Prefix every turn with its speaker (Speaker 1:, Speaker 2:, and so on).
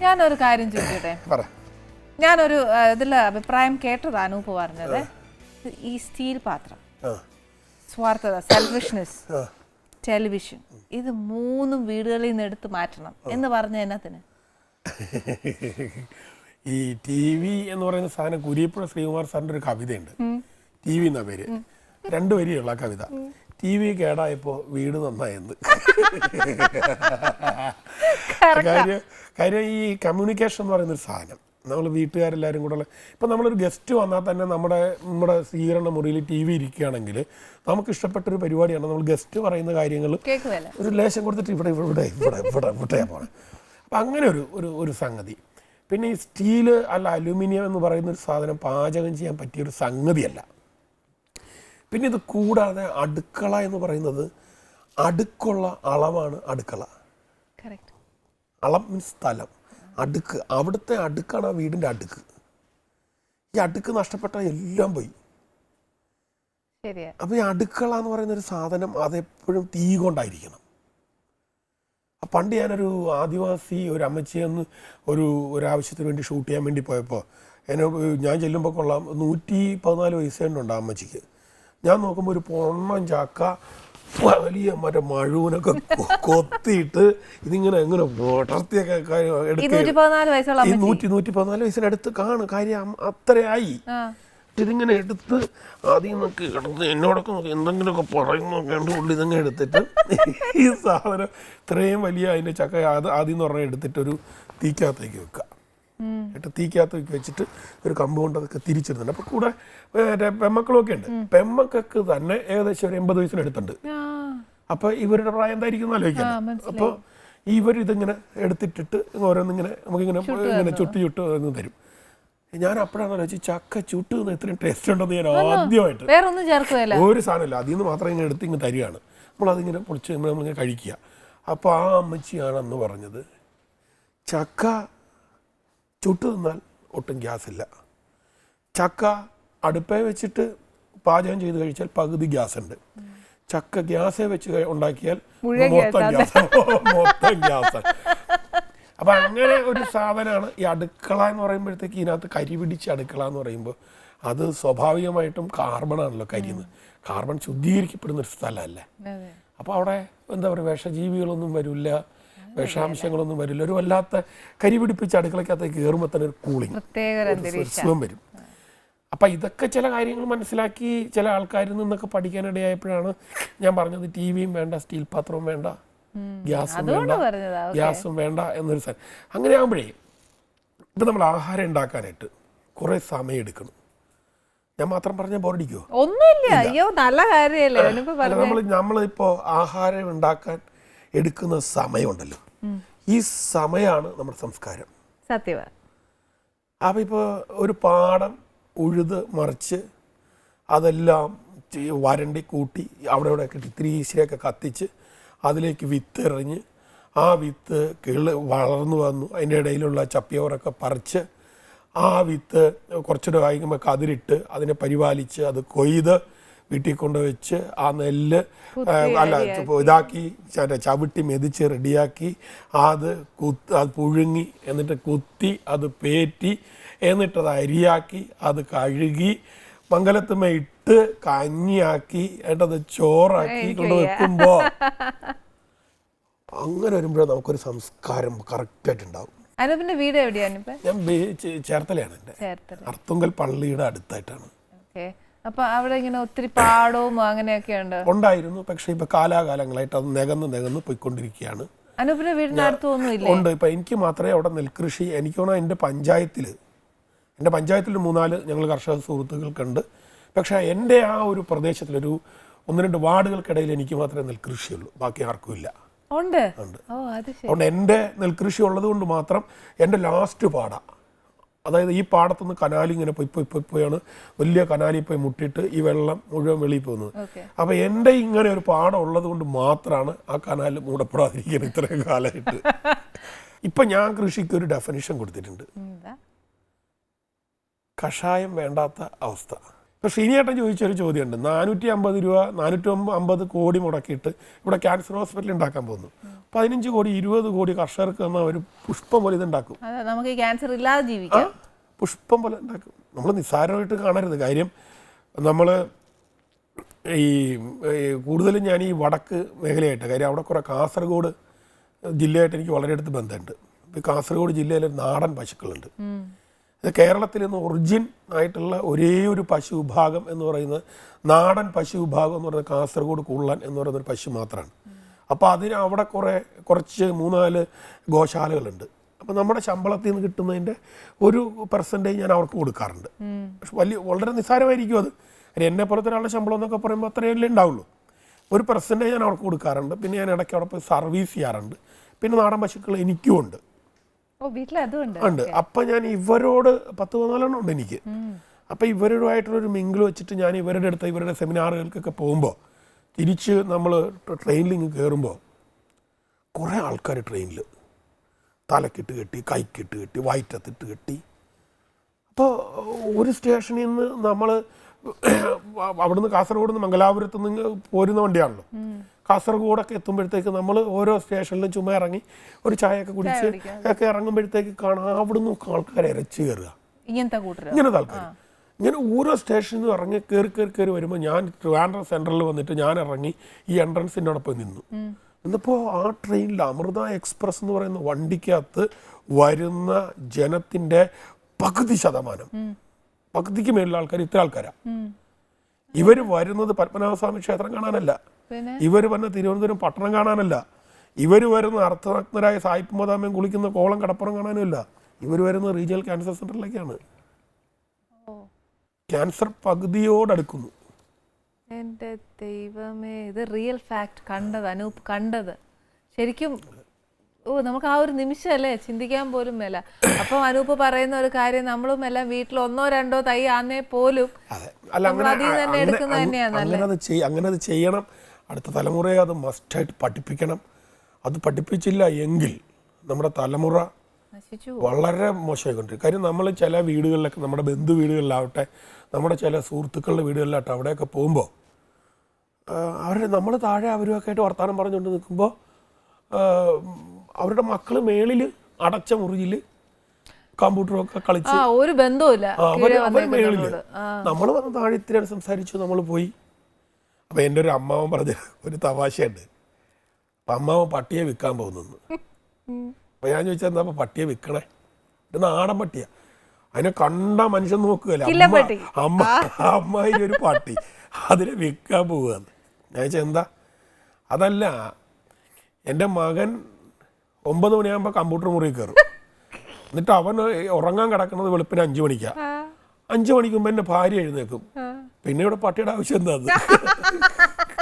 Speaker 1: ഞാനൊരു കാര്യം ചോദിക്കട്ടെ?
Speaker 2: പറ.
Speaker 1: ഞാനൊരു ഇതിൽ അഭിപ്രായം കേട്ടത് അനൂപ് പറഞ്ഞത്. ഈ സ്റ്റീൽ പാത്രം. സ്വാർത്ഥത സെൽഫിഷ്നെസ് ടെലിവിഷൻ ഇത് മൂന്നും വീടുകളിൽ നിന്ന് എടുത്ത് മാറ്റണം. എന്ന് പറഞ്ഞ എന്നത്തിന്?
Speaker 2: ഈ ടി വി എന്ന് പറയുന്ന സാധനം കുരിയപ്പുഴ ശ്രീകുമാർ സാറിന്റെ ഒരു കവിതയുണ്ട്. ടി വി എന്ന പേര്. രണ്ടു വരിയുള്ള കവിത. ടി വി കേടായപ്പോ വീട് നന്നായെന്ന്. കാര്യം കാര്യം ഈ കമ്മ്യൂണിക്കേഷൻ എന്ന് പറയുന്ന ഒരു സാധനം. നമ്മൾ വീട്ടുകാരെല്ലാവരും കൂടെ ഇപ്പം നമ്മളൊരു ഗസ്റ്റ് വന്നാൽ തന്നെ നമ്മുടെ നമ്മുടെ സ്വീകരണ മുറിയിൽ ടി വി ഇരിക്കുകയാണെങ്കിൽ നമുക്ക് ഇഷ്ടപ്പെട്ടൊരു പരിപാടിയാണ് നമ്മൾ ഗസ്റ്റ് പറയുന്ന കാര്യങ്ങൾ ഒരു ലേശം കൊടുത്തിട്ട് ഇവിടെ ഇവിടെ ഇവിടെ ഇവിടെ ഇവിടെ പോകണം അപ്പം അങ്ങനെ ഒരു ഒരു ഒരു സംഗതി. പിന്നെ ഈ സ്റ്റീൽ അല്ല അലുമിനിയം എന്ന് പറയുന്ന ഒരു സാധനം പാചകം ചെയ്യാൻ പറ്റിയ ഒരു സംഗതിയല്ല. പിന്നെ ഇത് കൂടാതെ അടുക്കള എന്ന് പറയുന്നത് അടുക്കുള്ള അളവാണ് അടുക്കള. അളം മീൻസ് സ്ഥലം. അടുക്ക്. അവിടുത്തെ അടുക്കാണ് ആ വീടിന്റെ അടുക്ക്. ഈ അടുക്ക് നഷ്ടപ്പെട്ട എല്ലാം പോയി. അപ്പൊ ഈ അടുക്കള എന്ന് പറയുന്ന ഒരു സാധനം അതെപ്പോഴും തീ കൊണ്ടായിരിക്കണം. പണ്ട് ഞാനൊരു ആദിവാസി ഒരു അമ്മച്ചിയെ ഒന്ന് ഒരു ഒരാവശ്യത്തിന് വേണ്ടി ഷൂട്ട് ചെയ്യാൻ വേണ്ടി പോയപ്പോൾ എന്നെ ഞാൻ ചെല്ലുമ്പോൾ കൊള്ളാം. നൂറ്റി പതിനാല് വയസ്സേണ്ടുണ്ട് ആ അമ്മച്ചിക്ക്. ഞാൻ നോക്കുമ്പോൾ ഒരു പൊണ്ണം ചാക്ക വലിയ മറ്റേ മഴുവിനൊക്കെ കൊത്തിയിട്ട് ഇതിങ്ങനെ എങ്ങനെ വളർത്തിയൊക്കെ
Speaker 1: ഈ
Speaker 2: എടുത്ത്
Speaker 1: നൂറ്റി
Speaker 2: നൂറ്റി പതിനാല് വയസ്സിനടുത്ത് കാണും കാര്യം അത്രയായി. ഇതിങ്ങനെ എടുത്ത് ആദ്യം നമുക്ക് കിടന്ന് എന്നോടൊക്കെ നോക്കി എന്തെങ്കിലുമൊക്കെ പറയുന്നൊക്കെ ഉണ്ട് ഉള്ളി ഇതങ്ങ് എടുത്തിട്ട് ഈ സാധനം ഇത്രയും വലിയ അതിന്റെ ചക്ക ആദ്യം എന്ന് പറഞ്ഞാൽ എടുത്തിട്ട് ഒരു തീക്കകത്തേക്ക് വെക്കുക. എന്നിട്ട് തീക്കകത്ത് വെച്ചിട്ട് ഒരു കമ്പ് കൊണ്ട് അതൊക്കെ തിരിച്ചിരുന്നുണ്ട് അപ്പോൾ കൂടെ മറ്റേ പെമ്മക്കളൊക്കെ ഉണ്ട്. പെമ്മക്കൾക്ക് തന്നെ ഏകദേശം ഒരു എൺപത് വയസ്സിനടുത്തുണ്ട് അപ്പോൾ ഇവരുടെ പ്രായം എന്തായിരിക്കും ആലോചിക്കാം
Speaker 1: അപ്പൊ
Speaker 2: അപ്പോൾ ഇവർ ഇതിങ്ങനെ എടുത്തിട്ടിട്ട് ഓരോന്നിങ്ങനെ നമുക്കിങ്ങനെ ഇങ്ങനെ ചുട്ട് ചുട്ട് എന്ന് തരും. ഞാൻ അപ്പോഴാണ് ആലോചിച്ച് ചക്ക ചുട്ട് ഇത്രയും ടേസ്റ്റ് ഉണ്ടെന്ന് ഞാൻ ആദ്യമായിട്ട്.
Speaker 1: വേറൊന്നും ചേർക്കുകയല്ല
Speaker 2: ഒരു സാധനമില്ല. അതിൽ നിന്ന് മാത്രം ഇങ്ങനെ എടുത്ത് ഇങ്ങനെ തരികയാണ്. നമ്മളതിങ്ങനെ പൊളിച്ച് നമ്മളിങ്ങനെ കഴിക്കുക. അപ്പോൾ ആ അമ്മച്ചിയാണ് അന്ന് പറഞ്ഞത് ചക്ക ചുട്ട് തിന്നാൽ ഒട്ടും ഗ്യാസ് ഇല്ല ചക്ക അടുപ്പേ വെച്ചിട്ട് പാചകം ചെയ്ത് കഴിച്ചാൽ പകുതി ഗ്യാസ് ഉണ്ട് ചക്ക ഗ്യാസേ വെച്ച് ഉണ്ടാക്കിയാൽ മൊത്തം ഗ്യാസ് മൊത്തം ഗ്യാസ് അപ്പൊ അങ്ങനെ ഒരു സാധനമാണ് ഈ അടുക്കള എന്ന് പറയുമ്പോഴത്തേക്ക് ഇതിനകത്ത് കരി പിടിച്ച അടുക്കള എന്ന് പറയുമ്പോൾ അത് സ്വാഭാവികമായിട്ടും കാർബൺ ആണല്ലോ കരിയുന്നത്. കാർബൺ ശുദ്ധീകരിക്കപ്പെടുന്ന ഒരു സ്ഥലമല്ലേ? അപ്പോൾ അവിടെ എന്താ പറയുക വിഷജീവികളൊന്നും വരില്ല. വിഷാംശങ്ങളൊന്നും വരില്ല. ഒരു വല്ലാത്ത കരി പിടിപ്പിച്ച അടുക്കളക്കകത്തേക്ക് കയറുമ്പോൾ തന്നെ ഒരു കൂളിംഗ് സുഖം വരും. അപ്പൊ ഇതൊക്കെ ചില കാര്യങ്ങൾ മനസ്സിലാക്കി ചില ആൾക്കാരിൽ നിന്നൊക്കെ പഠിക്കാനിടയായപ്പോഴാണ് ഞാൻ പറഞ്ഞത് ടി വിയും വേണ്ട സ്റ്റീൽ പാത്രവും വേണ്ട ഗ്യാസും വേണ്ട ഗ്യാസും വേണ്ട എന്നൊരു സാധനം അങ്ങനെ ആകുമ്പോഴേ ഇപ്പം നമ്മൾ ആഹാരം ഉണ്ടാക്കാനായിട്ട് കുറേ സമയം എടുക്കണം. ഞാൻ മാത്രം പറഞ്ഞാൽ ബോറടിക്കുമോ
Speaker 1: ഒന്നുമില്ല. അയ്യോ നല്ല
Speaker 2: കാര്യമല്ലേ. നമ്മളിപ്പോൾ ആഹാരം ഉണ്ടാക്കാൻ എടുക്കുന്ന സമയമുണ്ടല്ലോ. ഈ സമയമാണ് നമ്മുടെ സംസ്കാരം.
Speaker 1: സത്യവ.
Speaker 2: അപ്പം ഇപ്പോൾ ഒരു പാടം ഉഴുത് മറിച്ച് അതെല്ലാം വരണ്ടി കൂട്ടി അവിടെ ഇവിടെ ഇത്തിരി കത്തിച്ച് അതിലേക്ക് വിത്ത് എറിഞ്ഞ് ആ വിത്ത് കിൾ വളർന്നു വന്നു. അതിന്റെ ഇടയിലുള്ള ചപ്പിയോറൊക്കെ പറിച്ച് ആ വിത്ത് കുറച്ചുകൂടെ വായിക്കുമ്പോൾ കതിരിട്ട് അതിനെ പരിപാലിച്ച് അത് കൊയ്ത് വീട്ടിൽ കൊണ്ടുവച്ച് ആ നെല്ല് അല്ല ഇതാക്കി ചവിട്ടി മെതിച്ച് റെഡിയാക്കി അത് കുത്ത് അത് പുഴുങ്ങി എന്നിട്ട് കുത്തി അത് പേറ്റി എന്നിട്ട് അത് അരിയാക്കി അത് കഴുകി മംഗലത്തുമ്മ ഇട്ട് കഞ്ഞിയാക്കി എന്നിട്ടത് ചോറാക്കി കൊണ്ട് വെക്കുമ്പോ അങ്ങനെ വരുമ്പോഴേ നമുക്കൊരു സംസ്കാരം കറക്റ്റായിട്ട് ഉണ്ടാവും
Speaker 1: അനുപിന്റെ വീട് എവിടെയാണ്
Speaker 2: ഞാൻ ചേർത്തലയാണ് എന്റെ.
Speaker 1: ചേർത്തല.
Speaker 2: അർത്തുങ്കൽ പള്ളിയുടെ അടുത്തായിട്ടാണ്.
Speaker 1: ഓക്കെ. അപ്പൊ അവിടെ ഇങ്ങനെ ഒത്തിരി പാടവും അങ്ങനെയൊക്കെ ഉണ്ട്.
Speaker 2: ഉണ്ടായിരുന്നു. പക്ഷേ ഇപ്പൊ കാലാകാലങ്ങളായിട്ട് അത് നികന്ന് നികന്ന് പോയിക്കൊണ്ടിരിക്കുകയാണ്.
Speaker 1: അനുപിന്റെ വീടിനടുത്തൊന്നുമില്ല
Speaker 2: ഉണ്ട്. ഇപ്പൊ എനിക്ക് മാത്രമേ അവിടെ നെൽകൃഷി എനിക്ക് തോന്നുന്നു എന്റെ പഞ്ചായത്തിൽ എന്റെ പഞ്ചായത്തിൽ മൂന്നാൽ ഞങ്ങൾ കർഷക സുഹൃത്തുക്കൾക്കുണ്ട്. പക്ഷെ എന്റെ ആ ഒരു പ്രദേശത്തിലൊരു ഒന്ന് രണ്ട് വാർഡുകൾക്കിടയിൽ എനിക്ക് മാത്രമേ നെൽകൃഷിയുള്ളൂ. ബാക്കി ആർക്കും ഇല്ല.
Speaker 1: ഉണ്ട്?
Speaker 2: ഉണ്ട്. അതുകൊണ്ട് എന്റെ നെൽകൃഷി ഉള്ളത് കൊണ്ട് മാത്രം എന്റെ ലാസ്റ്റ് പാട. അതായത് ഈ പാടത്തുനിന്ന് കനാലി ഇങ്ങനെ പോയി പോയി പോയി പോയാണ് വലിയ കനാലിൽ പോയി മുട്ടിയിട്ട് ഈ വെള്ളം മുഴുവൻ വെളിയിൽ പോകുന്നത്.
Speaker 1: അപ്പൊ
Speaker 2: അപ്പോൾ എന്റെ ഇങ്ങനെ ഒരു പാടം ഉള്ളത് കൊണ്ട് മാത്രമാണ് ആ കനാൽ മൂടപ്പെടാതിരിക്കുന്നത് ഇത്രയും കാലമായിട്ട്. ഇപ്പം ഞാൻ കൃഷിക്ക് ഒരു ഡെഫിനിഷൻ കൊടുത്തിട്ടുണ്ട്. കഷായം വേണ്ടാത്ത അവസ്ഥ. ഇപ്പോൾ ശ്രീനിയേട്ടൻ ചോദിച്ചൊരു ചോദ്യമുണ്ട്. നാനൂറ്റി അമ്പത് രൂപ നാനൂറ്റി അമ്പത് കോടി മുടക്കിയിട്ട് ഇവിടെ ക്യാൻസർ ഹോസ്പിറ്റൽ ഉണ്ടാക്കാൻ പോകുന്നു. പതിനഞ്ച് കോടി ഇരുപത് കോടി കർഷകർക്ക് തന്ന ഒരു പുഷ്പം പോലെ ഇതുണ്ടാക്കും.
Speaker 1: നമുക്ക് ക്യാൻസർ ഇല്ലാതെ ജീവിക്കാം.
Speaker 2: പുഷ്പം പോലെ ഉണ്ടാക്കും നമ്മൾ നിസ്സാരമായിട്ട് കാണരുത്. കാര്യം നമ്മൾ ഈ കൂടുതലും ഞാൻ ഈ വടക്ക് മേഖലയായിട്ട് കാര്യം അവിടെ കുറേ കാസർഗോഡ് ജില്ലയായിട്ട് എനിക്ക് വളരെ അടുത്ത് ബന്ധമുണ്ട്. കാസർഗോഡ് ജില്ലയിൽ നാടൻ പശുക്കളുണ്ട്. കേരളത്തിൽ നിന്ന് ഒറിജിൻ ആയിട്ടുള്ള ഒരേ ഒരു പശു വിഭാഗം എന്ന് പറയുന്നത് നാടൻ പശു വിഭാഗം എന്ന് പറയുന്നത് കാസർഗോഡ് കുള്ളൻ എന്ന് പറയുന്ന ഒരു പശു മാത്രമാണ്. അപ്പോൾ അതിന് അവിടെ കുറേ കുറച്ച് മൂന്നാൽ ഗോശാലകളുണ്ട്. അപ്പോൾ നമ്മുടെ ശമ്പളത്തിൽ നിന്ന് കിട്ടുന്നതിന്റെ ഒരു പെർസെന്റേജ് ഞാൻ അവർക്ക് കൊടുക്കാറുണ്ട്. പക്ഷെ വലിയ വളരെ നിസ്സാരമായിരിക്കും അത്. എന്നെ പോലത്തെ ഒരാളുടെ ശമ്പളം എന്നൊക്കെ പറയുമ്പോൾ അത്രയല്ലേ ഉണ്ടാവുള്ളൂ. ഒരു പെർസെന്റേജ് ഞാൻ അവർക്ക് കൊടുക്കാറുണ്ട്. പിന്നെ ഞാൻ ഇടയ്ക്ക് അവിടെ പോയി സർവീസ് ചെയ്യാറുണ്ട്. പിന്നെ നാടൻ പശുക്കൾ എനിക്കും ഉണ്ട് ഉണ്ട്. അപ്പം ഞാൻ ഇവരോട് പത്ത് പതിനാലെണ്ണം ഉണ്ട് എനിക്ക്. അപ്പം ഇവരുമായിട്ടുള്ളൊരു മിങ്കിൾ വെച്ചിട്ട് ഞാൻ ഇവരുടെ അടുത്ത് ഇവരുടെ സെമിനാറുകൾക്കൊക്കെ പോകുമ്പോൾ തിരിച്ച് നമ്മൾ ട്രെയിനിൽ ഇങ്ങ് കയറുമ്പോൾ കുറേ ആൾക്കാർ ട്രെയിനിൽ തലക്കിട്ട് കെട്ടി കൈക്കിട്ട് കെട്ടി വയറ്റത്തിട്ട് കെട്ടി. അപ്പോൾ ഒരു സ്റ്റേഷനിൽ നിന്ന് നമ്മൾ അവിടുന്ന് കാസർഗോഡ് നിന്ന് മംഗലാപുരത്ത് നിന്ന് പോരുന്ന വണ്ടിയാണല്ലോ. കാസർഗോഡൊക്കെ എത്തുമ്പോഴത്തേക്ക് നമ്മൾ ഓരോ സ്റ്റേഷനിലും ചുമ ഇറങ്ങി ഒരു ചായയൊക്കെ കുടിച്ച് ഒക്കെ ഇറങ്ങുമ്പോഴത്തേക്ക് കാണാം. അവിടെ നിന്നൊക്കെ ആൾക്കാരെ ഇരച്ചു കയറുക.
Speaker 1: ഇങ്ങനത്തെ
Speaker 2: ആൾക്കാർ ഇങ്ങനെ ഓരോ സ്റ്റേഷനിൽ നിന്ന് ഇറങ്ങി കയറി കയറി കയറി വരുമ്പോൾ ഞാൻ ട്രിവാൻഡ്രം സെൻട്രലിൽ വന്നിട്ട് ഞാൻ ഇറങ്ങി ഈ എൻട്രൻസിനോടൊപ്പം നിന്നു. എന്നിപ്പോൾ ആ ട്രെയിനിൽ അമൃത എക്സ്പ്രസ് എന്ന് പറയുന്ന വണ്ടിക്കകത്ത് വരുന്ന ജനത്തിന്റെ പകുതി ശതമാനം പകുതിക്ക് മേലുള്ള ആൾക്കാർ ഇത്ര ആൾക്കാരാണ് ഇവർ വരുന്നത് പത്മനാഭസ്വാമി ക്ഷേത്രം കാണാനല്ല. ഇവർ വന്ന തിരുവനന്തപുരം പട്ടണം കാണാനല്ല. ഇവർ വരുന്ന അർത്ഥനഗ്നരായ സായിപ്പ് മദാമയും കുളിക്കുന്ന കോളം കടപ്പുറം കാണാനുമല്ല. ഇവർ വരുന്ന റീജിയണൽ ക്യാൻസർ സെന്ററിലേക്കാണ്. ക്യാൻസർ പകുതിയോടടുക്കുന്നു.
Speaker 1: എന്റെ ദൈവമേ ഇത് റിയൽ ഫാക്ട് കണ്ടത് അനൂപ് കണ്ടത്. ശരിക്കും ഓ നമുക്ക് ആ ഒരു നിമിഷം അല്ലേ ചിന്തിക്കാൻ പോലും മേല. അപ്പം അനൂപ് പറയുന്ന ഒരു കാര്യം നമ്മളും എല്ലാം വീട്ടിൽ ഒന്നോ രണ്ടോ തൈ ആന്നേ പോലും
Speaker 2: അങ്ങനെ അത് ചെയ്യണം. അടുത്ത തലമുറയെ അത് മസ്റ്റായിട്ട് പഠിപ്പിക്കണം. അത് പഠിപ്പിച്ചില്ല എങ്കിൽ നമ്മുടെ തലമുറ വളരെ മോശമായിക്കൊണ്ടിരിക്കും. കാര്യം നമ്മൾ ചില വീടുകളിലൊക്കെ നമ്മുടെ ബന്ധു വീടുകളിലാവട്ടെ നമ്മുടെ ചില സുഹൃത്തുക്കളുടെ വീടുകളിലാവട്ടെ അവിടെയൊക്കെ പോകുമ്പോൾ അവർ നമ്മൾ താഴെ അവരുമൊക്കെ ആയിട്ട് വർത്തമാനം പറഞ്ഞുകൊണ്ട് നിൽക്കുമ്പോൾ അവരുടെ മക്കൾ മേളിൽ അടച്ച മുറിയിൽ കമ്പ്യൂട്ടറൊക്കെ കളിച്ച്
Speaker 1: ഒരു ബന്ധവുമില്ല. അവർ ആ.
Speaker 2: നമ്മൾ വന്ന താഴെ ഇത്തിരി സംസാരിച്ചു നമ്മൾ പോയി. അപ്പൊ എന്റെ ഒരു അമ്മാവൻ പറഞ്ഞ ഒരു തമാശയുണ്ട്. അപ്പൊ അമ്മാവൻ പട്ടിയെ വിൽക്കാൻ പോകുന്നു അപ്പൊ ഞാൻ ചോദിച്ചാൽ എന്താ പട്ടിയെ വിൽക്കണേ? ഇത് നാടൻ പട്ടിയാ. അതിനെ കണ്ട മനുഷ്യൻ നോക്കുകയല്ല? അമ്മ. അമ്മ അമ്മായിന്റെ ഒരു പട്ടി. അതിനെ വിൽക്കാൻ പോവുകയാണ്. ഞാൻ ചോദിച്ചാൽ എന്താ? അതല്ല എന്റെ മകൻ ഒമ്പത് മണിയാകുമ്പോൾ കമ്പ്യൂട്ടർ മുറിയിൽ കയറും എന്നിട്ട് അവൻ ഉറങ്ങാൻ കിടക്കുന്നത് വെളുപ്പിന് അഞ്ചു മണിക്കാ. അഞ്ചു മണിക്ക് മുമ്പ് എന്റെ ഭാര്യ എഴുന്നേക്കും പിന്നെ ഇവിടെ പട്ടിയുടെ ആവശ്യം എന്താ